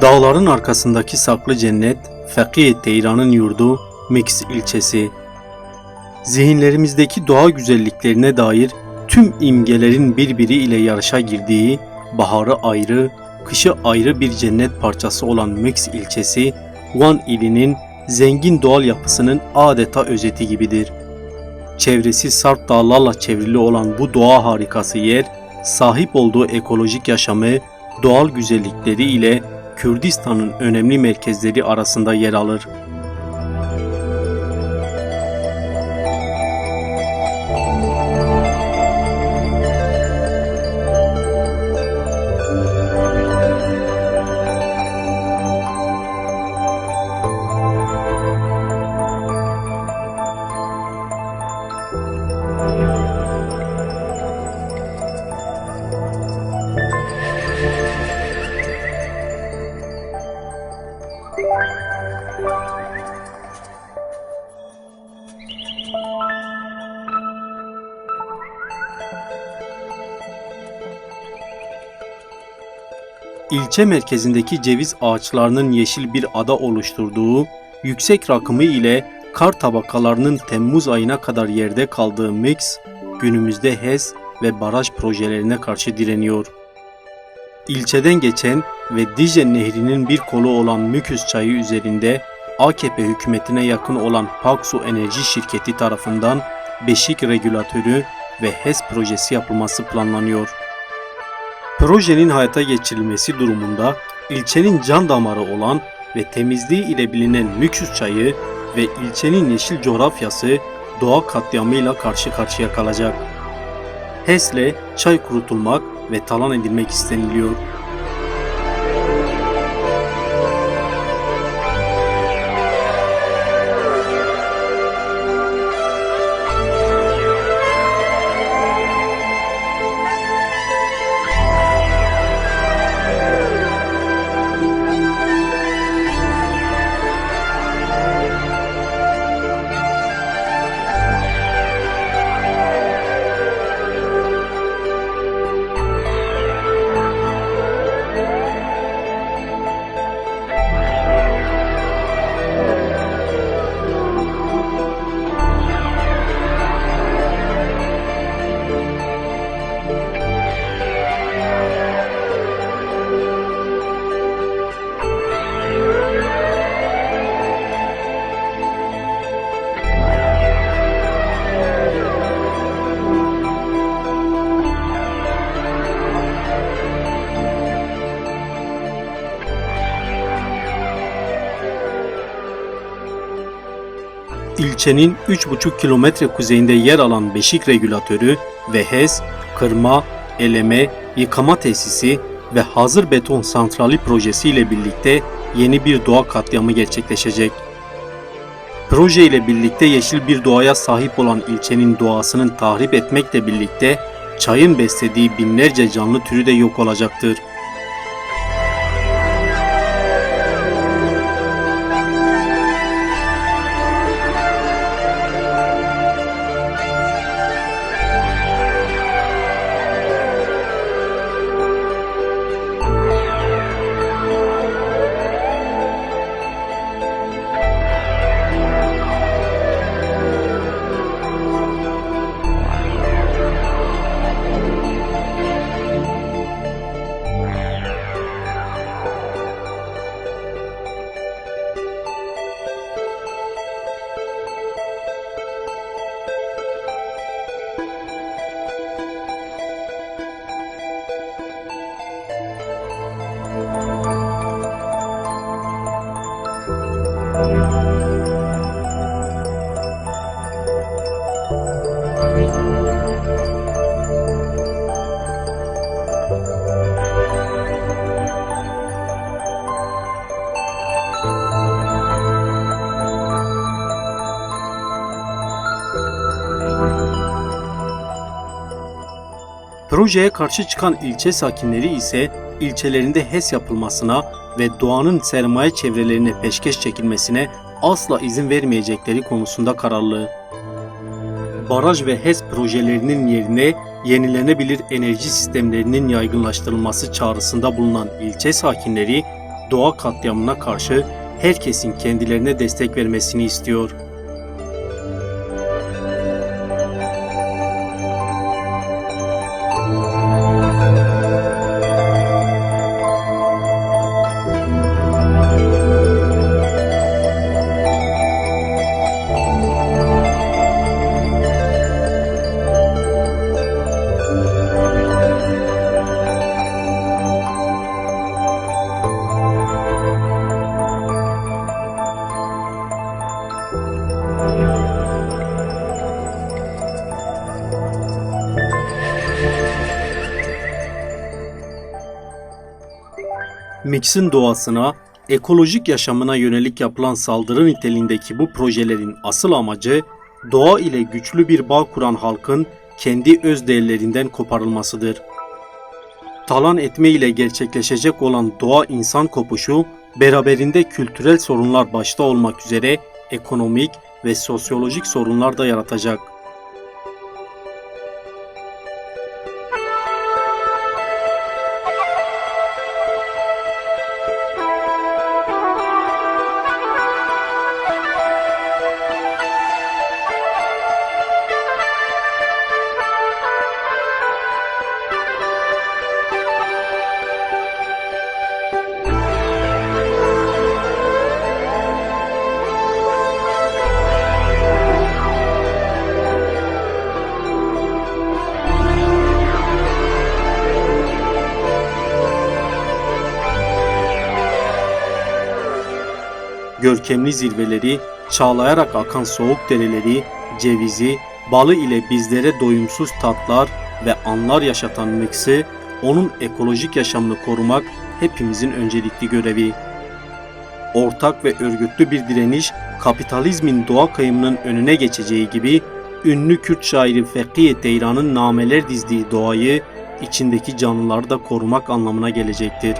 Dağların arkasındaki saklı cennet, Fakih Teyran'ın yurdu, Mix ilçesi. Zihinlerimizdeki doğa güzelliklerine dair tüm imgelerin birbiriyle yarışa girdiği, baharı ayrı, kışı ayrı bir cennet parçası olan Mix ilçesi, Van ilinin zengin doğal yapısının adeta özeti gibidir. Çevresi sarp dağlarla çevrili olan bu doğa harikası yer, sahip olduğu ekolojik yaşamı, doğal güzellikleri ile Kürdistan'ın önemli merkezleri arasında yer alır. İlçe merkezindeki ceviz ağaçlarının yeşil bir ada oluşturduğu, yüksek rakımı ile kar tabakalarının Temmuz ayına kadar yerde kaldığı Mix, günümüzde HES ve baraj projelerine karşı direniyor. İlçeden geçen ve Dicle Nehri'nin bir kolu olan Müküs Çayı üzerinde AKP hükümetine yakın olan Paksu Enerji Şirketi tarafından Beşik Regülatörü ve HES projesi yapılması planlanıyor. Projenin hayata geçirilmesi durumunda ilçenin can damarı olan ve temizliği ile bilinen Müküs Çayı ve ilçenin yeşil coğrafyası doğa katliamıyla karşı karşıya kalacak. HES'le çay kurutulmak ve talan edilmek isteniliyor. İlçenin 3,5 kilometre kuzeyinde yer alan Beşik Regülatörü ve HES, kırma, eleme, yıkama tesisi ve hazır beton santrali projesi ile birlikte yeni bir doğa katliamı gerçekleşecek. Proje ile birlikte yeşil bir doğaya sahip olan ilçenin doğasının tahrip etmekle birlikte çayın beslediği binlerce canlı türü de yok olacaktır. Projeye karşı çıkan ilçe sakinleri ise ilçelerinde HES yapılmasına ve doğanın sermaye çevrelerine peşkeş çekilmesine asla izin vermeyecekleri konusunda kararlı. Baraj ve HES projelerinin yerine yenilenebilir enerji sistemlerinin yaygınlaştırılması çağrısında bulunan ilçe sakinleri doğa katliamına karşı herkesin kendilerine destek vermesini istiyor. Mix'in doğasına, ekolojik yaşamına yönelik yapılan saldırı niteliğindeki bu projelerin asıl amacı doğa ile güçlü bir bağ kuran halkın kendi öz değerlerinden koparılmasıdır. Talan etme ile gerçekleşecek olan doğa insan kopuşu beraberinde kültürel sorunlar başta olmak üzere ekonomik ve sosyolojik sorunlar da yaratacak. Görkemli zirveleri, çağlayarak akan soğuk dereleri, cevizi, balı ile bizlere doyumsuz tatlar ve anlar yaşatan Mix'i, onun ekolojik yaşamını korumak hepimizin öncelikli görevi. Ortak ve örgütlü bir direniş, kapitalizmin doğa kayımının önüne geçeceği gibi, ünlü Kürt şairi Fekiye Teyran'ın nameler dizdiği doğayı, içindeki canlıları da korumak anlamına gelecektir.